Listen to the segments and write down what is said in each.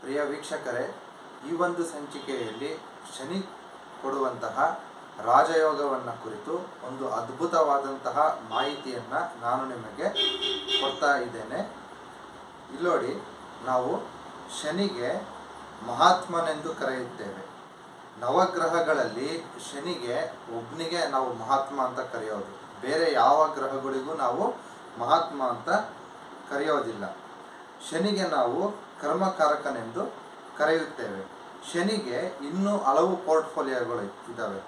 ಪ್ರಿಯ ವೀಕ್ಷಕರೇ, ಈ ಒಂದು ಸಂಚಿಕೆಯಲ್ಲಿ ಶನಿ ಕೊಡುವಂತಹ ರಾಜಯೋಗವನ್ನು ಕುರಿತು ಒಂದು ಅದ್ಭುತವಾದಂತಹ ಮಾಹಿತಿಯನ್ನು ನಾನು ನಿಮಗೆ ಕೊಡ್ತಾ ಇದ್ದೇನೆ. ಇಲ್ಲೋಡಿ, ನಾವು ಶನಿಗೆ ಮಹಾತ್ಮನೆಂದು ಕರೆಯುತ್ತೇವೆ. ನವಗ್ರಹಗಳಲ್ಲಿ ಶನಿಗೆ ಒಬ್ಬನಿಗೆ ನಾವು ಮಹಾತ್ಮ ಅಂತ ಕರೆಯೋದು. ಬೇರೆ ಯಾವ ಗ್ರಹಗಳಿಗೂ ನಾವು ಮಹಾತ್ಮ ಅಂತ ಕರೆಯೋದಿಲ್ಲ. ಶನಿಗೆ ನಾವು ಕರ್ಮಕಾರಕನೆಂದು ಕರೆಯುತ್ತೇವೆ. ಶನಿಗೆ ಇನ್ನೂ ಹಲವು ಪೋರ್ಟ್ಫೋಲಿಯೋಗಳು ಇದ್ದಾವೆ.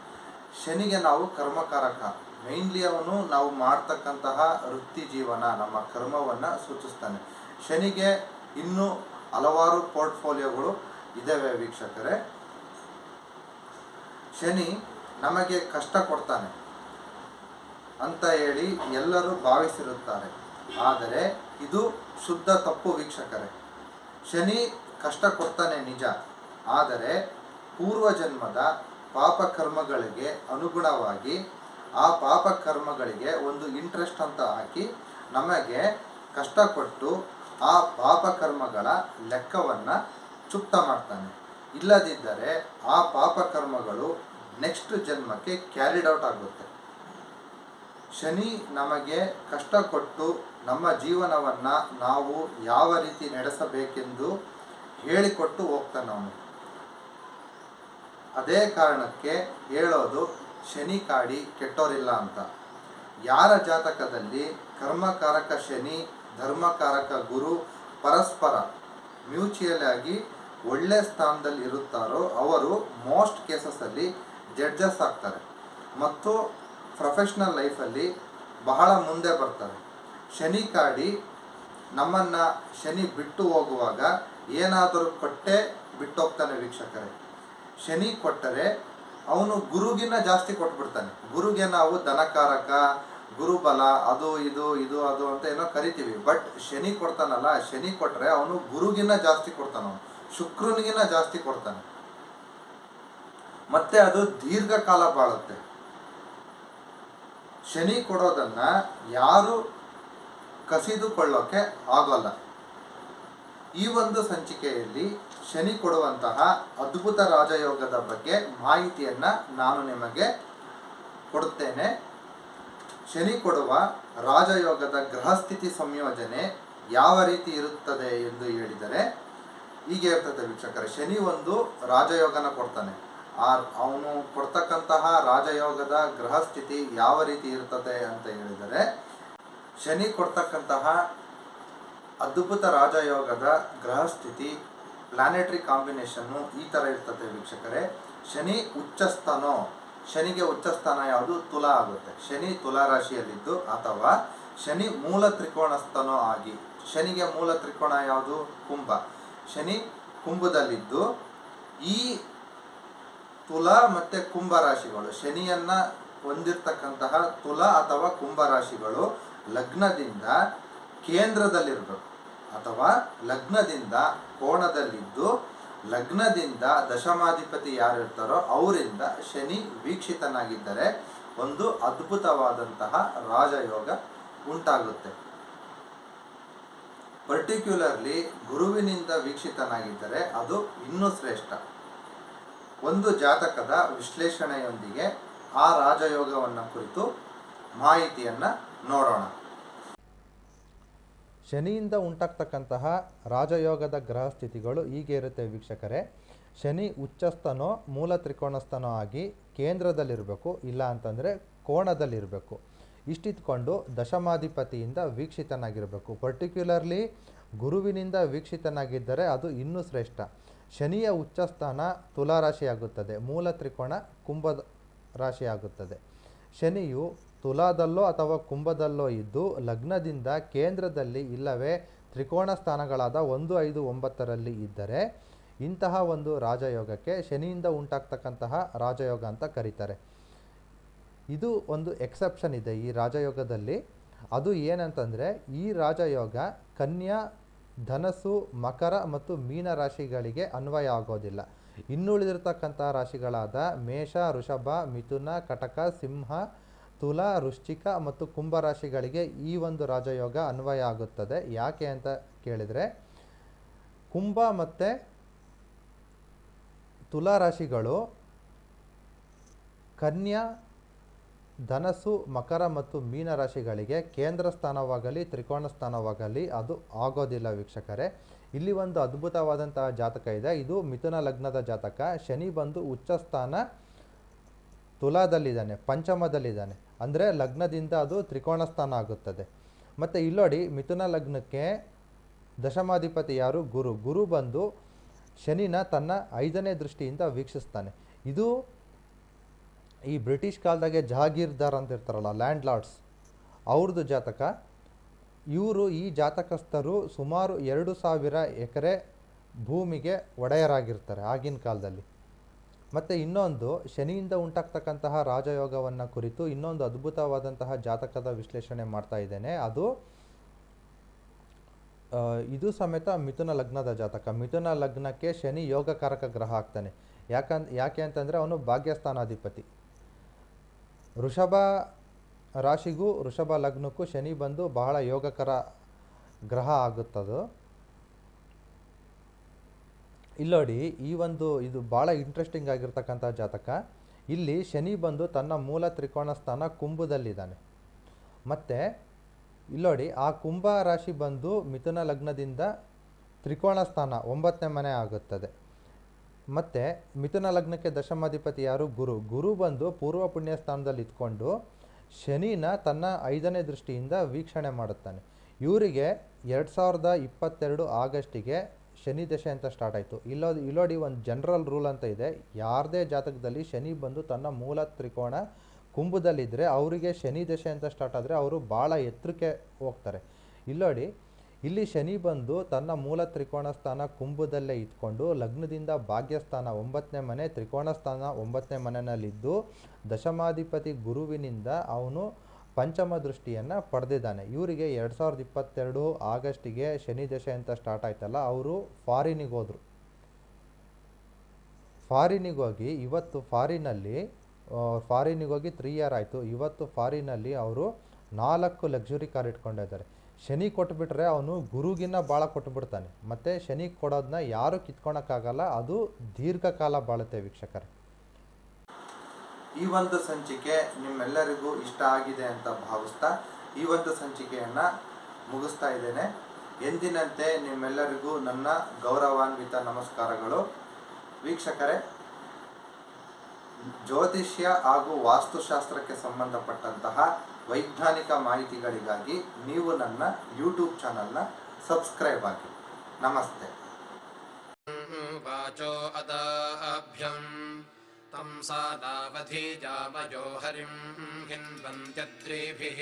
ಶನಿಗೆ ನಾವು ಕರ್ಮಕಾರಕ. ಮೇನ್ಲಿ ಅವನು ನಾವು ಮಾಡ್ತಕ್ಕಂತಹ ವೃತ್ತಿ ಜೀವನ, ನಮ್ಮ ಕರ್ಮವನ್ನು ಸೂಚಿಸ್ತಾನೆ. ಶನಿಗೆ ಇನ್ನೂ ಹಲವಾರು ಪೋರ್ಟ್ಫೋಲಿಯೋಗಳು ಇದ್ದಾವೆ ವೀಕ್ಷಕರೇ. ಶನಿ ನಮಗೆ ಕಷ್ಟ ಕೊಡ್ತಾನೆ ಅಂತ ಹೇಳಿ ಎಲ್ಲರೂ ಭಾವಿಸಿರುತ್ತಾರೆ. ಆದರೆ ಇದು ಶುದ್ಧ ತಪ್ಪು ವೀಕ್ಷಕರೇ. ಶನಿ ಕಷ್ಟ ಕೊಡ್ತಾನೆ ನಿಜ. ಆದರೆ ಪೂರ್ವಜನ್ಮದ ಪಾಪ ಕರ್ಮಗಳಿಗೆ ಅನುಗುಣವಾಗಿ ಆ ಪಾಪ ಕರ್ಮಗಳಿಗೆ ಒಂದು ಇಂಟ್ರೆಸ್ಟ್ ಅಂತ ಹಾಕಿ ನಮಗೆ ಕಷ್ಟ ಕೊಟ್ಟು ಆ ಪಾಪ ಕರ್ಮಗಳ ಲೆಕ್ಕವನ್ನು ಚುಕ್ತ ಮಾಡ್ತಾನೆ. ಇಲ್ಲದಿದ್ದರೆ ಆ ಪಾಪ ಕರ್ಮಗಳು ನೆಕ್ಸ್ಟ್ ಜನ್ಮಕ್ಕೆ ಕ್ಯಾರಿಡ್ ಔಟ್ ಆಗುತ್ತೆ. ಶನಿ ನಮಗೆ ಕಷ್ಟ ಕೊಟ್ಟು ನಮ್ಮ ಜೀವನವನ್ನು ನಾವು ಯಾವ ರೀತಿ ನಡೆಸಬೇಕೆಂದು ಹೇಳಿಕೊಟ್ಟು ಹೋಗ್ತಾನೆ ಅವನು ಅದೇ ಕಾರಣಕ್ಕೆ ಹೇಳೋದು ಶನಿ ಕಾಡಿ ಕೆಟ್ಟೋರಿಲ್ಲ ಅಂತ. ಯಾರ ಜಾತಕದಲ್ಲಿ ಕರ್ಮಕಾರಕ ಶನಿ, ಧರ್ಮಕಾರಕ ಗುರು, ಪರಸ್ಪರ ಮ್ಯೂಚುಯಲ್ ಆಗಿ ಒಳ್ಳೆ ಸ್ಥಾನದಲ್ಲಿ ಇರುತ್ತಾರೋ ಅವರು ಮೋಸ್ಟ್ ಕೇಸಸಲ್ಲಿ ಜಡ್ಜಸ್ ಆಗ್ತಾರೆ. ಮತ್ತು ಪ್ರೊಫೆಷ್ನಲ್ ಲೈಫಲ್ಲಿ ಬಹಳ ಮುಂದೆ ಬರ್ತಾರೆ. ಶನಿ ಕಾಡಿ ನಮ್ಮನ್ನು ಶನಿ ಬಿಟ್ಟು ಹೋಗುವಾಗ ಏನಾದರೂ ಕೊಟ್ಟೆ ಬಿಟ್ಟು ಹೋಗ್ತಾನೆ ವೀಕ್ಷಕರೇ. ಶನಿ ಕೊಟ್ಟರೆ ಅವನು ಗುರುಗಿನ್ನ ಜಾಸ್ತಿ ಕೊಟ್ಬಿಡ್ತಾನೆ. ಗುರುಗೆ ನಾವು ಧನಕಾರಕ, ಗುರುಬಲ, ಅದು, ಇದು ಇದು, ಅದು ಅಂತ ಏನೋ ಕರಿತೀವಿ. ಬಟ್ ಶನಿ ಕೊಡ್ತಾನಲ್ಲ, ಶನಿ ಕೊಟ್ಟರೆ ಅವನು ಗುರುಗಿನ್ನ ಜಾಸ್ತಿ ಕೊಡ್ತಾನೆ ಅವನು. ಶುಕ್ರನಿಗಿನ್ನ ಜಾಸ್ತಿ ಕೊಡ್ತಾನೆ. ಮತ್ತೆ ಅದು ದೀರ್ಘಕಾಲ ಬಾಳುತ್ತೆ. ಶನಿ ಕೊಡೋದನ್ನು ಯಾರು ಕಸಿದುಕೊಳ್ಳೋಕೆ ಆಗೋಲ್ಲ. ಈ ಒಂದು ಸಂಚಿಕೆಯಲ್ಲಿ ಶನಿ ಕೊಡುವಂತಹ ಅದ್ಭುತ ರಾಜಯೋಗದ ಬಗ್ಗೆ ಮಾಹಿತಿಯನ್ನ ನಾನು ನಿಮಗೆ ಕೊಡುತ್ತೇನೆ. ಶನಿ ಕೊಡುವ ರಾಜಯೋಗದ ಗೃಹಸ್ಥಿತಿ ಸಂಯೋಜನೆ ಯಾವ ರೀತಿ ಇರುತ್ತದೆ ಎಂದು ಹೇಳಿದರೆ, ಹೀಗೆ ಇರ್ತದೆ ವೀಕ್ಷಕರೇ, ಶನಿ ಒಂದು ರಾಜಯೋಗನ ಕೊಡ್ತಾನೆ. ಆ ಅವನು ಕೊಡ್ತಕ್ಕಂತಹ ರಾಜಯೋಗದ ಗ್ರಹಸ್ಥಿತಿ ಯಾವ ರೀತಿ ಇರ್ತದೆ ಅಂತ ಹೇಳಿದರೆ, ಶನಿ ಕೊಡ್ತಕ್ಕಂತಹ ಅದ್ಭುತ ರಾಜಯೋಗದ ಗ್ರಹಸ್ಥಿತಿ ಪ್ಲಾನೆಟರಿ ಕಾಂಬಿನೇಷನ್ನು ಈ ಥರ ಇರ್ತದೆ ವೀಕ್ಷಕರೇ. ಶನಿ ಉಚ್ಚಸ್ಥಾನೋ, ಶನಿಗೆ ಉಚ್ಚಸ್ಥಾನ ಯಾವುದು? ತುಲಾ ಆಗುತ್ತೆ. ಶನಿ ತುಲಾ ರಾಶಿಯಲ್ಲಿದ್ದು ಅಥವಾ ಶನಿ ಮೂಲ ತ್ರಿಕೋಣಸ್ಥನೋ ಆಗಿ, ಶನಿಗೆ ಮೂಲ ತ್ರಿಕೋಣ ಯಾವುದು? ಕುಂಭ. ಶನಿ ಕುಂಭದಲ್ಲಿದ್ದು ಈ ತುಲಾ ಮತ್ತು ಕುಂಭ ರಾಶಿಗಳು. ಶನಿಯನ್ನ ಹೊಂದಿರತಕ್ಕಂತಹ ತುಲಾ ಅಥವಾ ಕುಂಭ ರಾಶಿಗಳು ಲಗ್ನದಿಂದ ಕೇಂದ್ರದಲ್ಲಿರಬೇಕು. ಅಥವಾ ಲಗ್ನದಿಂದ ಕೋಣದಲ್ಲಿದ್ದು ಲಗ್ನದಿಂದ ದಶಮಾಧಿಪತಿ ಯಾರು ಇರ್ತಾರೋ ಅವರಿಂದ ಶನಿ ವೀಕ್ಷಿತನಾಗಿದ್ದರೆ ಒಂದು ಅದ್ಭುತವಾದಂತಹ ರಾಜಯೋಗ ಉಂಟಾಗುತ್ತೆ. ಪರ್ಟಿಕ್ಯುಲರ್ಲಿ ಗುರುವಿನಿಂದ ವೀಕ್ಷಿತನಾಗಿದ್ದರೆ ಅದು ಇನ್ನೂ ಶ್ರೇಷ್ಠ. ಒಂದು ಜಾತಕದ ವಿಶ್ಲೇಷಣೆಯೊಂದಿಗೆ ಆ ರಾಜಯೋಗವನ್ನು ಕುರಿತು ಮಾಹಿತಿಯನ್ನು ನೋಡೋಣ. ಶನಿಯಿಂದ ಉಂಟಾಗ್ತಕ್ಕಂತಹ ರಾಜಯೋಗದ ಗ್ರಹ ಸ್ಥಿತಿಗಳು ಹೀಗೆ ಇರುತ್ತೆ ವೀಕ್ಷಕರೇ. ಶನಿ ಉಚ್ಚಸ್ಥನೋ, ಮೂಲ ತ್ರಿಕೋಣಸ್ಥನೋ ಆಗಿ ಕೇಂದ್ರದಲ್ಲಿರಬೇಕು, ಇಲ್ಲ ಅಂತಂದರೆ ಕೋಣದಲ್ಲಿರಬೇಕು. ಇಷ್ಟಿತ್ಕೊಂಡು ದಶಮಾಧಿಪತಿಯಿಂದ ವೀಕ್ಷಿತನಾಗಿರಬೇಕು. ಪರ್ಟಿಕ್ಯುಲರ್ಲಿ ಗುರುವಿನಿಂದ ವೀಕ್ಷಿತನಾಗಿದ್ದರೆ ಅದು ಇನ್ನೂ ಶ್ರೇಷ್ಠ. ಶನಿಯ ಉಚ್ಚಸ್ಥಾನ ತುಲಾ ರಾಶಿಯಾಗುತ್ತದೆ ಮೂಲ ತ್ರಿಕೋಣ ಕುಂಭದ ರಾಶಿಯಾಗುತ್ತದೆ ಶನಿಯು ತುಲಾದಲ್ಲೋ ಅಥವಾ ಕುಂಭದಲ್ಲೋ ಇದ್ದು ಲಗ್ನದಿಂದ ಕೇಂದ್ರದಲ್ಲಿ ಇಲ್ಲವೇ ತ್ರಿಕೋಣ ಸ್ಥಾನಗಳಾದ ಒಂದು, ಐದು, ಒಂಬತ್ತರಲ್ಲಿ ಇದ್ದರೆ ಇಂತಹ ಒಂದು ರಾಜಯೋಗಕ್ಕೆ ಶನಿಯಿಂದ ಉಂಟಾಗ್ತಕ್ಕಂತಹ ರಾಜಯೋಗ ಅಂತ ಕರೀತಾರೆ. ಇದು ಒಂದು ಎಕ್ಸೆಪ್ಷನ್ ಇದೆ ಈ ರಾಜಯೋಗದಲ್ಲಿ. ಅದು ಏನಂತಂದರೆ ಈ ರಾಜಯೋಗ ಕನ್ಯಾ ಧನಸ್ಸು ಮಕರ ಮತ್ತು ಮೀನ ರಾಶಿಗಳಿಗೆ ಅನ್ವಯ ಆಗೋದಿಲ್ಲ. ಇನ್ನುಳಿದಿರತಕ್ಕಂಥ ರಾಶಿಗಳಾದ ಮೇಷ, ವೃಷಭ, ಮಿಥುನ, ಕಟಕ, ಸಿಂಹ, ತುಲಾ, ವೃಶ್ಚಿಕ ಮತ್ತು ಕುಂಭ ರಾಶಿಗಳಿಗೆ ಈ ಒಂದು ರಾಜಯೋಗ ಅನ್ವಯ ಆಗುತ್ತದೆ. ಯಾಕೆ ಅಂತ ಕೇಳಿದರೆ, ಕುಂಭ ಮತ್ತು ತುಲಾ ರಾಶಿಗಳು ಕನ್ಯಾ ಧನಸ್ಸು ಮಕರ ಮತ್ತು ಮೀನ ರಾಶಿಗಳಿಗೆ ಕೇಂದ್ರ ಸ್ಥಾನವಾಗಲಿ ತ್ರಿಕೋಣ ಸ್ಥಾನವಾಗಲಿ ಅದು ಆಗೋದಿಲ್ಲ ವೀಕ್ಷಕರೇ. ಇಲ್ಲಿ ಒಂದು ಅದ್ಭುತವಾದಂತಹ ಜಾತಕ ಇದೆ. ಇದು ಮಿಥುನ ಲಗ್ನದ ಜಾತಕ. ಶನಿ ಬಂದು ಉಚ್ಚ ಸ್ಥಾನ ತುಲಾದಲ್ಲಿದ್ದಾನೆ, ಪಂಚಮದಲ್ಲಿದ್ದಾನೆ. ಅಂದರೆ ಲಗ್ನದಿಂದ ಅದು ತ್ರಿಕೋಣ ಸ್ಥಾನ ಆಗುತ್ತದೆ. ಮತ್ತು ಇಲ್ಲೋಡಿ, ಮಿಥುನ ಲಗ್ನಕ್ಕೆ ದಶಮಾಧಿಪತಿ ಯಾರು? ಗುರು. ಗುರು ಬಂದು ಶನಿನ ತನ್ನ ಐದನೇ ದೃಷ್ಟಿಯಿಂದ ವೀಕ್ಷಿಸ್ತಾನೆ. ಇದು ಈ ಬ್ರಿಟಿಷ್ ಕಾಲದಾಗೆ ಜಹಾಗೀರ್ದಾರ್ ಅಂತ ಇರ್ತಾರಲ್ಲ ಲ್ಯಾಂಡ್ ಲಾರ್ಡ್ಸ್ ಅವ್ರದ್ದು ಜಾತಕ. ಇವರು ಈ ಜಾತಕಸ್ಥರು ಸುಮಾರು ಎರಡು ಸಾವಿರ ಎಕರೆ ಭೂಮಿಗೆ ಒಡೆಯರಾಗಿರ್ತಾರೆ ಆಗಿನ ಕಾಲದಲ್ಲಿ. ಮತ್ತು ಇನ್ನೊಂದು, ಶನಿಯಿಂದ ಉಂಟಾಗ್ತಕ್ಕಂತಹ ರಾಜಯೋಗವನ್ನು ಕುರಿತು ಇನ್ನೊಂದು ಅದ್ಭುತವಾದಂತಹ ಜಾತಕದ ವಿಶ್ಲೇಷಣೆ ಮಾಡ್ತಾ ಇದ್ದೇನೆ. ಅದು ಇದು ಸಮೇತ ಮಿಥುನ ಲಗ್ನದ ಜಾತಕ. ಮಿಥುನ ಲಗ್ನಕ್ಕೆ ಶನಿ ಯೋಗಕಾರಕ ಗ್ರಹ ಆಗ್ತಾನೆ. ಯಾಕಂದ್, ಯಾಕೆ ಅಂತಂದರೆ ಅವನು ಭಾಗ್ಯಸ್ಥಾನಾಧಿಪತಿ. ವೃಷಭ ರಾಶಿಗೂ ವೃಷಭ ಲಗ್ನಕ್ಕೂ ಶನಿ ಬಂದು ಬಹಳ ಯೋಗಕರ ಗ್ರಹ ಆಗುತ್ತದು. ಇಲ್ಲೋಡಿ ಈ ಒಂದು ಇದು ಭಾಳ ಇಂಟ್ರೆಸ್ಟಿಂಗ್ ಆಗಿರ್ತಕ್ಕಂಥ ಜಾತಕ. ಇಲ್ಲಿ ಶನಿ ಬಂದು ತನ್ನ ಮೂಲ ತ್ರಿಕೋಣ ಸ್ಥಾನ ಕುಂಭದಲ್ಲಿದ್ದಾನೆ. ಮತ್ತು ಇಲ್ಲೋಡಿ ಆ ಕುಂಭ ರಾಶಿ ಬಂದು ಮಿಥುನ ಲಗ್ನದಿಂದ ತ್ರಿಕೋಣ ಸ್ಥಾನ ಒಂಬತ್ತನೇ ಮನೆ ಆಗುತ್ತದೆ. ಮತ್ತು ಮಿಥುನ ಲಗ್ನಕ್ಕೆ ದಶಮಾಧಿಪತಿ ಯಾರು? ಗುರು. ಗುರು ಬಂದು ಪೂರ್ವ ಪುಣ್ಯ ಸ್ಥಾನದಲ್ಲಿ ಇದ್ಕೊಂಡು ಶನಿನ ತನ್ನ ಐದನೇ ದೃಷ್ಟಿಯಿಂದ ವೀಕ್ಷಣೆ ಮಾಡುತ್ತಾನೆ. ಇವರಿಗೆ ಎರಡು ಸಾವಿರದ ಇಪ್ಪತ್ತೆರಡು ಆಗಸ್ಟಿಗೆ ಶನಿ ದಶೆ ಅಂತ ಸ್ಟಾರ್ಟ್ ಆಯಿತು. ಇಲ್ಲೋ, ಇಲ್ಲೋಡಿ ಒಂದು ಜನರಲ್ ರೂಲ್ ಅಂತ ಇದೆ. ಯಾರದೇ ಜಾತಕದಲ್ಲಿ ಶನಿ ಬಂದು ತನ್ನ ಮೂಲ ತ್ರಿಕೋಣ ಕುಂಭದಲ್ಲಿದ್ದರೆ ಅವರಿಗೆ ಶನಿ ದಶೆ ಅಂತ ಸ್ಟಾರ್ಟ್ ಆದರೆ ಅವರು ಭಾಳ ಎತ್ತರಕ್ಕೆ ಹೋಗ್ತಾರೆ. ಇಲ್ಲೋಡಿ ಇಲ್ಲಿ ಶನಿ ಬಂದು ತನ್ನ ಮೂಲ ತ್ರಿಕೋಣ ಸ್ಥಾನ ಕುಂಭದಲ್ಲೇ ಇಟ್ಕೊಂಡು ಲಗ್ನದಿಂದ ಭಾಗ್ಯಸ್ಥಾನ ಒಂಬತ್ತನೇ ಮನೆ ತ್ರಿಕೋಣ ಸ್ಥಾನ ಒಂಬತ್ತನೇ ಮನೆಯಲ್ಲಿದ್ದು ದಶಮಾಧಿಪತಿ ಗುರುವಿನಿಂದ ಅವನು ಪಂಚಮ ದೃಷ್ಟಿಯನ್ನು ಪಡೆದಿದ್ದಾನೆ. ಇವರಿಗೆ ಎರಡು ಸಾವಿರದ ಇಪ್ಪತ್ತೆರಡು ಆಗಸ್ಟಿಗೆ ಶನಿ ದಶೆ ಅಂತ ಸ್ಟಾರ್ಟ್ ಆಯ್ತಲ್ಲ, ಅವರು ಫಾರಿನಿಗೆ ಹೋದರು. ಫಾರಿನಿಗೆ ಹೋಗಿ, ಇವತ್ತು ಫಾರಿನಲ್ಲಿ ಫಾರಿನಿಗೆ ಹೋಗಿ ತ್ರೀ ಇಯರ್ ಆಯಿತು. ಇವತ್ತು ಫಾರಿನಲ್ಲಿ ಅವರು ನಾಲ್ಕು ಲಕ್ಸುರಿ ಕಾರ್ ಇಟ್ಕೊಂಡಿದ್ದಾರೆ. ಶನಿ ಕೊಟ್ಬಿಟ್ರೆ ಅವನು ಗುರುಗಿನ್ನ ಭಾಳ ಕೊಟ್ಬಿಡ್ತಾನೆ. ಮತ್ತು ಶನಿ ಕೊಡೋದನ್ನ ಯಾರು ಕಿತ್ಕೊಳಕ್ಕಾಗಲ್ಲ, ಅದು ದೀರ್ಘಕಾಲ ಬಾಳುತ್ತೆ ವೀಕ್ಷಕರೇ. ಈ ಒಂದು ಸಂಚಿಕೆ ನಿಮ್ಮೆಲ್ಲರಿಗೂ ಇಷ್ಟ ಆಗಿದೆ ಅಂತ ಭಾವಿಸ್ತಾ ಈ ಒಂದು ಸಂಚಿಕೆಯನ್ನು ಮುಗಿಸ್ತಾ ಇದ್ದೇನೆ. ಎಂದಿನಂತೆ ನಿಮ್ಮೆಲ್ಲರಿಗೂ ನನ್ನ ಗೌರವಾನ್ವಿತ ನಮಸ್ಕಾರಗಳು. ವೀಕ್ಷಕರೇ, ಜ್ಯೋತಿಷ್ಯ ಹಾಗೂ ವಾಸ್ತುಶಾಸ್ತ್ರಕ್ಕೆ ಸಂಬಂಧಪಟ್ಟಂತಹ ವೈಜ್ಞಾನಿಕ ಮಾಹಿತಿಗಳಿಗಾಗಿ ನೀವು ನನ್ನ ಯೂಟ್ಯೂಬ್ ಚಾನಲ್ನ ಸಬ್ಸ್ಕ್ರೈಬ್ ಆಗಿ ನಮಸ್ತೆ वाचो अदाभ्यम् तं सा नावधीजामयो हरिं हिन्वन्त्यद्रिभिः